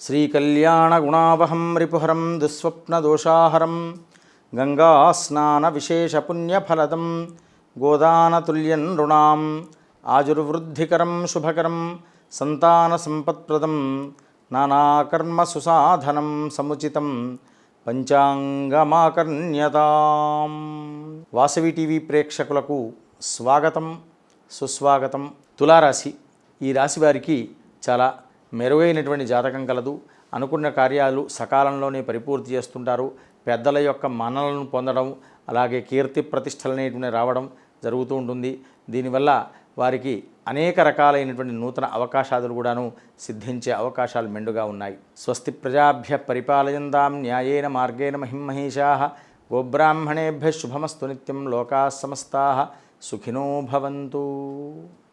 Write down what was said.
శ్రీకళ్యాణగుణావహం రిపుహరం దుస్వప్నదోషాహరం గంగాస్నానవిశేషపుణ్యఫలదం గోదానతుల్యం నృణాం ఆజుర్వృద్ధికరం శుభకరం సంతానసంపత్ప్రదం నానాకర్మసుసాధనం సముచితం పంచాంగమాకర్ణ్యతాం Vasavi TV ప్రేక్షకులకు స్వాగతం సుస్వాగతం. తులారాశి ఈ రాశి వారికి చాలా మెరుగైనటువంటి జాతకం కలదు. అనుకున్న కార్యాలు సకాలంలోనే పరిపూర్తి చేస్తుంటారు. పెద్దల యొక్క మన్నలను పొందడం అలాగే కీర్తి ప్రతిష్టలు అనేటువంటి రావడం జరుగుతూ ఉంటుంది. దీనివల్ల వారికి అనేక రకాలైనటువంటి నూతన అవకాశాలు కూడాను సిద్ధించే అవకాశాలు మెండుగా ఉన్నాయి. స్వస్తి ప్రజాభ్య పరిపాలయందాం న్యాయేన మార్గేణ మహిమహేషా. గోబ్రాహ్మణేభ్య శుభమస్తు నిత్యం లోకా సమస్తా. సుఖినో భవంతు.